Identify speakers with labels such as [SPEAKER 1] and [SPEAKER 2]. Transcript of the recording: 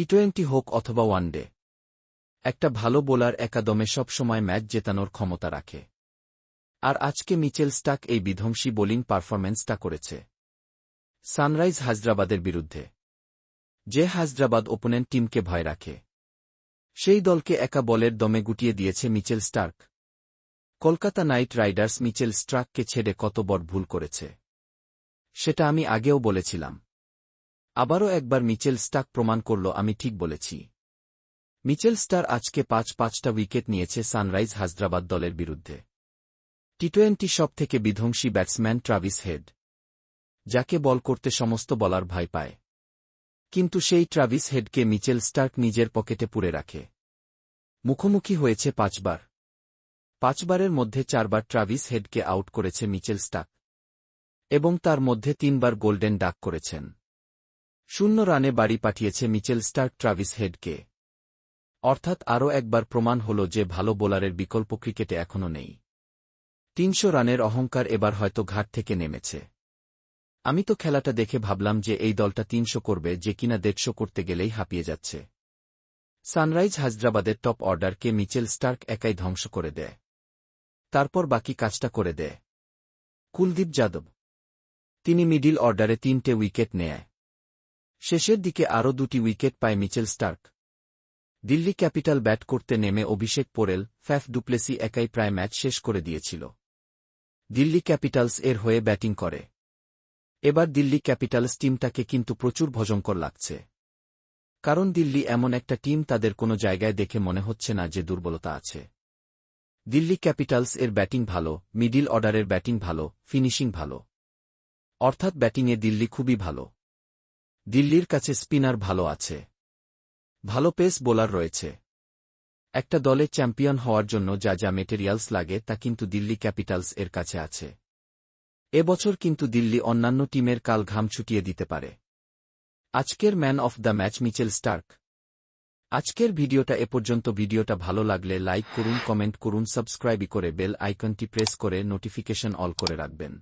[SPEAKER 1] T twenty হোক অথবা one day একটা ভালো বোলার একাদমে সবসময় ম্যাচ জেতানোর ক্ষমতা রাখে। আর আজকে মিচেল স্টাক এই বিধ্বংসী বোলিং পারফরম্যান্সটা করেছে। সানরাইজ হায়দ্রাবাদের বিরুদ্ধে। যে হায়দ্রাবাদ ওপোনেন্ট টিমকে ভয় রাখে। সেই দলকে একা বলের দমে গুটিয়ে দিয়েছে Mitchell Starc. Kolkata Knight Riders Mitchell স্ট্রাককে ছেড়ে কত বড় ভুল করেছে। সেটা আমি আগেও বলেছিলাম। আবারও একবার মিচেল স্টাক প্রমাণ করল, আমি ঠিক বলেছি। মিচেল স্টার আজকে পাঁচ পাঁচটা উইকেট নিয়েছে সানরাইজ হায়দ্রাবাদ দলের বিরুদ্ধে। টি টোয়েন্টি সব থেকে বিধ্বংসী ব্যাটসম্যান ট্রাভিস হেড, যাকে বল করতে সমস্ত বলার ভয় পায়। কিন্তু সেই ট্রাভিস হেডকে মিচেল স্টার্ক নিজের পকেটে পুরে রাখে। মুখোমুখি হয়েছে পাঁচবার। পাঁচবারের মধ্যে চারবার ট্রাভিস হেডকে আউট করেছে মিচেল স্টাক এবং তার মধ্যে তিনবার গোল্ডেন ডাক করেছেন। শূন্য রানে বাড়ি পাঠিয়েছে মিচেল স্টার্ক ট্রাভিস হেডকে। অর্থাৎ আরও একবার প্রমাণ হল যে ভালো বোলারের বিকল্প ক্রিকেটে এখনও নেই। তিনশো রানের অহংকার এবার হয়তো ঘাট থেকে নেমেছে। আমি তো খেলাটা দেখে ভাবলাম যে এই দলটা তিনশো করবে যে কিনা দেড়শো করতে গেলেই হাঁপিয়ে যাচ্ছে। সানরাইজ হায়দ্রাবাদের টপ অর্ডারকে মিচেল স্টার্ক একাই ধ্বংস করে দেয়। তারপর বাকি কাজটা করে দেয়। কুলদীপ যাদব। তিনি মিডিল অর্ডারে তিনটে উইকেট নেয়। শেষের দিকে আরও দুটি উইকেট পায় Mitchell Starc. Delhi capital bat করতে নেমে অভিষেক পোরেল ফ্যাফ ডুপ্লেসি একাই প্রায় ম্যাচ শেষ করে দিয়েছিল। দিল্লি ক্যাপিটালস এর হয়ে ব্যাটিং করে। এবার দিল্লি ক্যাপিটালস টিমটাকে কিন্তু প্রচুর ভজঙ্কর লাগছে। কারণ দিল্লি এমন একটা টিম তাদের কোনো জায়গায় দেখে মনে হচ্ছে না যে দুর্বলতা আছে। দিল্লি ক্যাপিটালস এর ব্যাটিং ভালো, মিডিল অর্ডারের ব্যাটিং ভালো, ফিনিশিং ভালো। অর্থাৎ ব্যাটিংয়ে দিল্লি খুবই ভালো। দিল্লির কাছে স্পিনার ভালো আছে। ভালো পেস বোলার রয়েছে। একটা দলে চ্যাম্পিয়ন হওয়ার জন্য যা যা মেটেরিয়ালস লাগে তা কিন্তু দিল্লি ক্যাপিটালস এর কাছে আছে। এবছর কিন্তু দিল্লি অন্যান্য টিমের কাল ঘাম ছুটিয়ে দিতে পারে। আজকের man of the match Mitchell Starc. আজকের ভিডিওটা এ পর্যন্ত। ভিডিওটা ভালো লাগলে লাইক করুন, কমেন্ট করুন, সাবস্ক্রাইব করে বেল আইকনটি প্রেস করে নোটিফিকেশন অল করে রাখবেন।